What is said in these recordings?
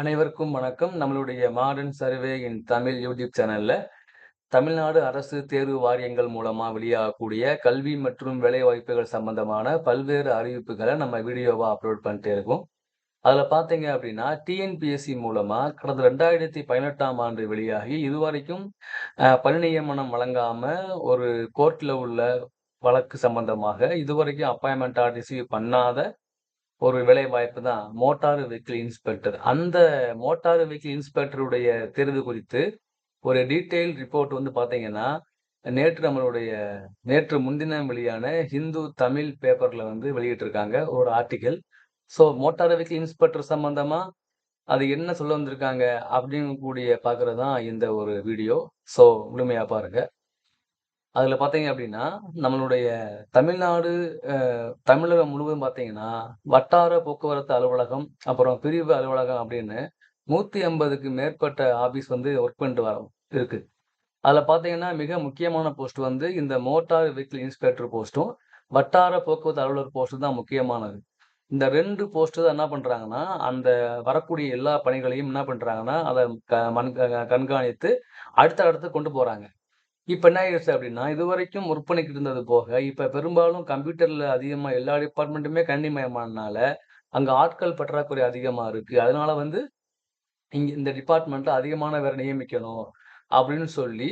அனைவருக்கும் வணக்கம். நம்மளுடைய modern survey in Tamil YouTube சேனல்ல, தமிழ்நாடு அரசு தேர்வு வாரியங்கள் மூலமா வெளியாகக்கூடிய கல்வி மற்றும் வேலைவாய்ப்புகள் சம்பந்தமான பல்வேறு அறிவிப்புகளை நம்ம வீடியோவா அப்லோட் பண்ணிட்டே இருக்கோம். அதுல பாத்தீங்க அப்படின்னா, டிஎன்பிஎஸ்சி மூலமா கடந்த 2018ஆம் ஆண்டு வெளியாகி இதுவரைக்கும் பணி நியமனம் வழங்காம ஒரு கோர்ட்ல உள்ள வழக்கு சம்பந்தமாக இதுவரைக்கும் அப்பாயின்ட்மென்ட் ரிசீவ் பண்ணாத ஒரு வேலைவாய்ப்பு தான் மோட்டார் வெஹிக்கிள் இன்ஸ்பெக்டர். அந்த மோட்டார் வெஹிக்கிள் இன்ஸ்பெக்டருடைய தேர்வு குறித்து ஒரு டீட்டெயில் ரிப்போர்ட் வந்து பார்த்தீங்கன்னா, நேற்று நம்மளுடைய நேற்று முன்தினம் வெளியான ஹிந்து தமிழ் பேப்பரில் வந்து வெளியிட்டிருக்காங்க ஒரு article so motor vehicle inspector சம்மந்தமாக அது என்ன சொல்ல வந்திருக்காங்க அப்படின்னு கூடிய பார்க்குறது தான் இந்த ஒரு வீடியோ. ஸோ முழுமையாக பாருங்கள் அதுல பார்த்தீங்க அப்படின்னா, நம்மளுடைய தமிழ்நாடு தமிழகம் முழுவதும் பார்த்தீங்கன்னா, வட்டார போக்குவரத்து அலுவலகம், அப்புறம் பிரிவு அலுவலகம் அப்படின்னு 150க்கு மேற்பட்ட ஆபீஸ் வந்து ஒர்க் பண்ணிட்டு வரோம் இருக்கு. அதுல பார்த்தீங்கன்னா, மிக முக்கியமான போஸ்ட் வந்து இந்த மோட்டார் வெஹிக்கிள் இன்ஸ்பெக்டர் போஸ்ட்டும், வட்டார போக்குவரத்து அலுவலர் போஸ்ட்டும் தான் முக்கியமானது. இந்த 2 போஸ்ட் தான் என்ன பண்றாங்கன்னா, அந்த வரக்கூடிய எல்லா பணிகளையும் என்ன பண்றாங்கன்னா, அத க க கண்காணித்து அடுத்த இடத்துக்கு கொண்டு போறாங்க. இப்போ என்ன ஆயிடுச்சு அப்படின்னா, இதுவரைக்கும் ஒர்க் பண்ணிக்கிட்டு இருந்தது போக, இப்போ பெரும்பாலும் கம்ப்யூட்டரில் அதிகமாக எல்லா டிபார்ட்மெண்ட்டுமே கணினிமயமானனால, அங்கே ஆட்கள் பற்றாக்குறை அதிகமாக இருக்குது அதனால வந்து இங்கே இந்த டிபார்ட்மெண்ட்டில் அதிகமான வேறு நியமிக்கணும் அப்படின்னு சொல்லி,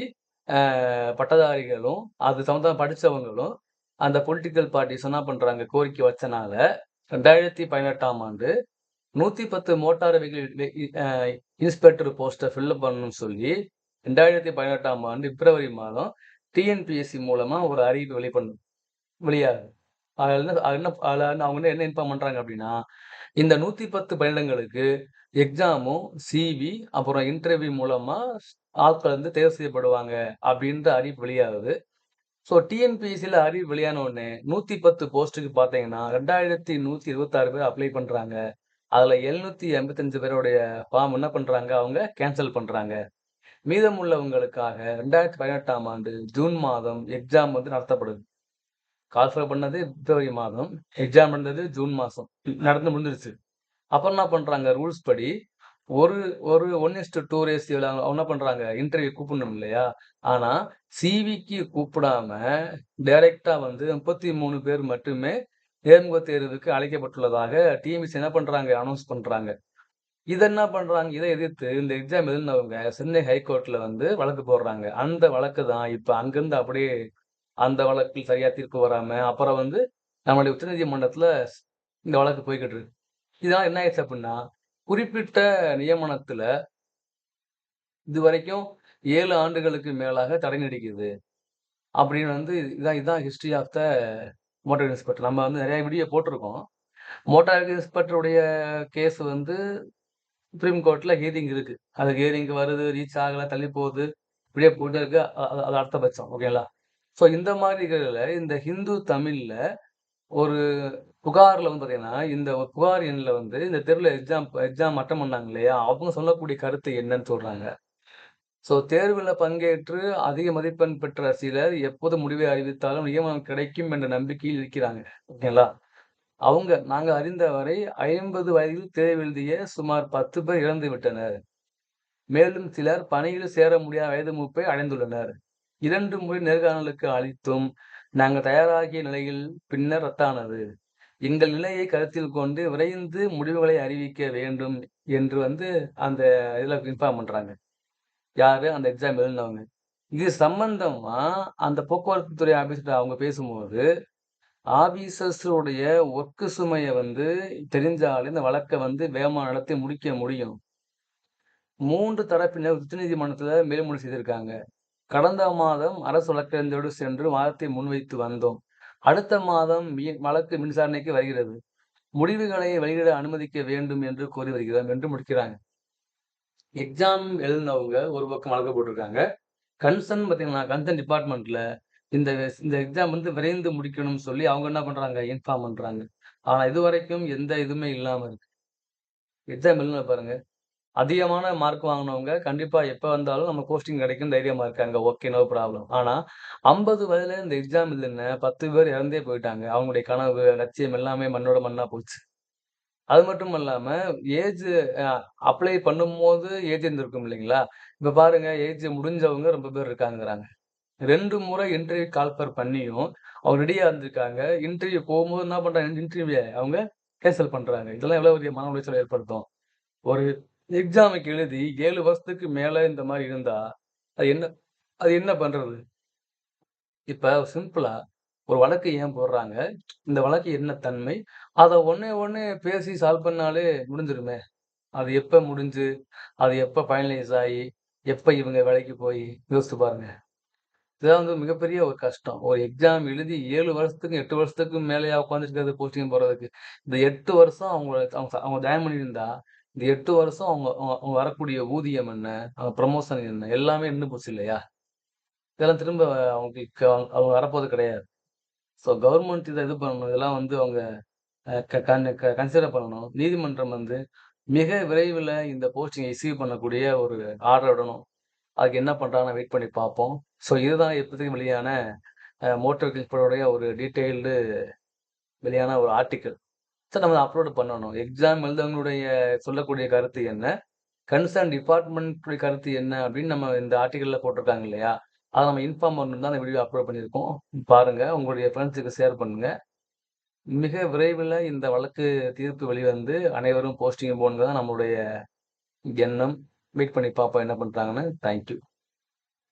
பட்டதாரிகளும், அது சம்மந்தமா படித்தவங்களும் அந்த பொலிட்டிக்கல் பார்ட்டிஸ் என்ன பண்ணுறாங்க கோரிக்கை வச்சனால, 2018ஆம் ஆண்டு 110 மோட்டார் வெஹிக்கிள் இன்ஸ்பெக்டர் போஸ்ட்டை ஃபில்லப் பண்ணணும்னு சொல்லி, 2018ஆம் ஆண்டு பிப்ரவரி மாதம் டிஎன்பிஎஸ்சி மூலமாக ஒரு அறிவிப்பு வெளி வெளியாகுது. அதில் என்ன அது என்ன அவங்க என்ன என்ன இன்ஃபார்ம் பண்றாங்க அப்படின்னா, இந்த 110 பணியிடங்களுக்கு எக்ஸாமும், சிவி, அப்புறம் இன்டர்வியூ மூலமா ஆட்கள் வந்து தேர்வு செய்யப்படுவாங்க அப்படின்ற அறிவிப்பு வெளியாகுது. ஸோ டிஎன்பிஎஸ்சியில் அறிவிப்பு வெளியான உடனே 110 போஸ்ட்டுக்கு பார்த்தீங்கன்னா, 2126 பேர் அப்ளை பண்றாங்க. அதுல 785 பேருடைய ஃபார்ம் என்ன பண்றாங்க, அவங்க கேன்சல் பண்றாங்க. மீதமுள்ளவங்களுக்காக 2018ஆம் ஆண்டு ஜூன் மாதம் எக்ஸாம் வந்து நடத்தப்படுது. கால்ஃபர் பண்ணது பிப்ரவரி மாதம், எக்ஸாம் நடந்தது ஜூன் மாதம் நடந்து முடிஞ்சிருச்சு. அப்புறம் என்ன பண்றாங்க ரூல்ஸ் படி ஒரு ஒரு 1:2 ரேஷியோல அவங்க என்ன பண்றாங்க, இன்டர்வியூ கூப்பிடணும் இல்லையா? ஆனா சிவிக்கு கூப்பிடாம டைரெக்டாக வந்து 33 பேர் மட்டுமே நேர்முக தேர்வுக்கு அழைக்கப்பட்டுள்ளதாக டிஎம்சி என்ன பண்றாங்க, அனௌன்ஸ் பண்றாங்க. இதை என்ன பண்றாங்க, இதை எதிர்த்து இந்த எக்ஸாம் எழுதினவங்க சென்னை ஹைகோர்ட்டில் வந்து வழக்கு போடுறாங்க. அந்த வழக்கு தான் இப்ப அங்கிருந்து அப்படியே அந்த வழக்கில் சரியா தீர்ப்பு வராம, அப்புறம் வந்து நம்மளுடைய உச்சநீதிமன்றத்துல இந்த வழக்கு போய்க்கிட்டு இருக்கு. இதனால் என்ன ஆயிடுச்சு அப்படின்னா, குறிப்பிட்ட நியமனத்துல இதுவரைக்கும் ஏழு ஆண்டுகளுக்கு மேலாக தடை நீடிக்குது. அப்படின்னு வந்து இதான் இதான் history of the motor inspector. நம்ம வந்து நிறைய வீடியோ போட்டிருக்கோம். மோட்டார் இன்ஸ்பெக்டருடைய கேஸ் வந்து சுப்ரீம் கோர்ட்ல ஹியரிங் இருக்கு. அது ஹியரிங்க்கு வருது, ரீச் ஆகல, தள்ளி போகுது. இப்படியே போயிட்டே இருக்கு. அது அது அடுத்த பட்சம். ஓகேங்களா? ஸோ இந்த மாதிரி இந்த ஹிந்து தமிழில் ஒரு புகாரில் வந்து பார்த்தீங்கன்னா, இந்த புகார் எண்ணில் வந்து இந்த தெருவில் எக்ஸாம் எக்ஸாம் அட்டம் பண்ணாங்க இல்லையா? அவங்க சொல்லக்கூடிய கருத்து என்னன்னு சொல்கிறாங்க ஸோ தேர்வில் பங்கேற்று அதிக மதிப்பெண் பெற்ற சிலர் எப்போது முடிவை அறிவித்தாலும் நியமனம் கிடைக்கும் என்ற நம்பிக்கையில் இருக்கிறாங்க. ஓகேங்களா? அவங்க நாங்கள் அறிந்தவரை 50 வயதில் தேர்வு எழுதிய சுமார் 10 பேர் இறந்து விட்டனர். மேலும் சிலர் பணியில் சேர முடியாத வயது மூப்பை அடைந்துள்ளனர். இரண்டு முறை நேர்காணலுக்கு அளித்தும் நாங்கள் தயாராகிய நிலையில் பின்னர் ரத்தானது. எங்கள் நிலையை கருத்தில் கொண்டு விரைந்து முடிவுகளை அறிவிக்க வேண்டும் என்று வந்து அந்த இதில் இன்ஃபார்ம் பண்ணுறாங்க யார் அந்த எக்ஸாம் எழுதினவங்க. இது சம்பந்தமாக அந்த போக்குவரத்து துறை ஆஃபீஸர் அவங்க பேசும்போது, ஆபீசர்ஸ் ஒர்க்கு சுமையை வந்து தெரிஞ்சாலே இந்த வழக்கை வந்து வேகமாக நடத்தி முடிக்க முடியும். மூன்று தரப்பினர் உச்சநீதிமன்றத்தில் மேல்முறை செய்திருக்காங்க. கடந்த மாதம் அரசு வழக்கறிஞரோடு சென்று வாதத்தை முன்வைத்து வந்தோம். அடுத்த மாதம் வழக்கு மின்சாரணைக்கு வருகிறது. முடிவுகளை வெளியிட அனுமதிக்க வேண்டும் என்று கோரி வருகிறோம் என்று முடிக்கிறாங்க. எக்ஸாம் எழுதினவங்க ஒரு பக்கம் வழக்கு போட்டிருக்காங்க. கன்சர்ன் பார்த்தீங்கன்னா, கன்சர்ன் டிபார்ட்மென்ட்ல இந்த இந்த எக்ஸாம் வந்து விரைந்து முடிக்கணும்னு சொல்லி அவங்க என்ன பண்றாங்க, இன்ஃபார்ம் பண்றாங்க. ஆனா இதுவரைக்கும் எந்த இதுவுமே இல்லாம இருக்கு. எக்ஸாம் இல்லைன்னு பாருங்க. அதிகமான மார்க் வாங்கினவங்க கண்டிப்பா எப்ப வந்தாலும் நம்ம கோஸ்டிங் கிடைக்கும் தைரியமா இருக்காங்க. Okay, no problem. ஆனா 50 வயதுல இந்த எக்ஸாம் இல்லைன்னு பத்து பேர் இறந்தே போயிட்டாங்க. அவங்களுடைய கனவு, லட்சியம் எல்லாமே மண்ணோட மண்ணா போச்சு. அது மட்டும் இல்லாம ஏஜ் அப்ளை பண்ணும்போது ஏஜ் இருந்திருக்கும் இல்லைங்களா? இப்ப பாருங்க ஏஜ் முடிஞ்சவங்க ரொம்ப பேர் இருக்காங்கங்கிறாங்க. 2 முறை இன்டர்வியூ கால்ஃபர் பண்ணியும், அவங்க ரெடியா இருந்திருக்காங்க. இன்டர்வியூ போகும்போது என்ன பண்றாங்க, இன்டர்வியூவ அவங்க கேன்சல் பண்றாங்க. இதெல்லாம் எவ்வளவு பெரிய மன உளைச்சல ஏற்படுத்தும். ஒரு எக்ஸாமுக்கு எழுதி 7 வருஷத்துக்கு மேல இந்த மாரி இருந்தா, அது என்ன அது என்ன பண்றது? இப்ப சிம்பிளா ஒரு வழக்கு ஏன் போடுறாங்க? இந்த வழக்கு என்ன தன்மை? அத ஒண்ணே ஒண்ணு பேசி சால்வ் பண்ணாலே முடிஞ்சிருமே! அது எப்ப முடிஞ்சு, அது எப்ப ஃபைனலைஸ் ஆயி, எப்ப இவங்க வேலைக்கு போய் யோசிச்சு பாருங்க. இதுதான் வந்து மிகப்பெரிய ஒரு கஷ்டம். ஒரு எக்ஸாம் எழுதி ஏழு வருஷத்துக்கும், எட்டு வருஷத்துக்கும் மேலேயா உட்காந்துருக்கிறது போஸ்டிங் போகிறதுக்கு இந்த எட்டு வருஷம் அவங்க அவங்க அவங்க ஜாயின் பண்ணியிருந்தா, இந்த எட்டு வருஷம் அவங்க அவங்க வரக்கூடிய ஊதியம் என்ன? அவங்க ப்ரமோஷன் என்ன? எல்லாமே நின்னு போச்சு இல்லையா? இதெல்லாம் திரும்ப அவங்களுக்கு அவங்க அவங்க கிடையாது. ஸோ கவர்மெண்ட் இதை இது பண்ணணும். இதெல்லாம் வந்து அவங்க க க கன்சிடர் பண்ணணும். நீதிமன்றம் வந்து மிக விரைவில் இந்த போஸ்டிங்கை ரிசீவ் பண்ணக்கூடிய ஒரு ஆர்டர் விடணும். அதுக்கு என்ன பண்ணுறாங்கன்னு வெயிட் பண்ணி பார்ப்போம். ஸோ இதுதான் இப்போதைக்கு வெளியான அ மோட்டார் வெஹிக்கிள்ஸ் ஒரு டீட்டெயில்டு வெளியான ஒரு ஆர்டிக்கல் சார் நம்ம அப்லோடு பண்ணணும். எக்ஸாம் எழுதவங்களுடைய சொல்லக்கூடிய கருத்து என்ன? கன்சர்ன் டிபார்ட்மெண்ட்டுடைய கருத்து என்ன? அப்படின்னு நம்ம இந்த ஆர்டிக்கலில் போட்டிருக்காங்க இல்லையா? அதை நம்ம இன்ஃபார்ம் பண்ணணும்னு தான் அந்த வீடியோ அப்லோட் பண்ணியிருக்கோம். பாருங்கள் உங்களுடைய ஃப்ரெண்ட்ஸுக்கு ஷேர் பண்ணுங்கள் மிக விரைவில் இந்த வழக்கு தீர்ப்பு வெளிவந்து அனைவரும் போஸ்டிங் போகணுங்கிறது தான் நம்மளுடைய எண்ணம். மீட் பண்ணி பார்ப்போம் என்ன பண்றாங்கன்னு. Thank you.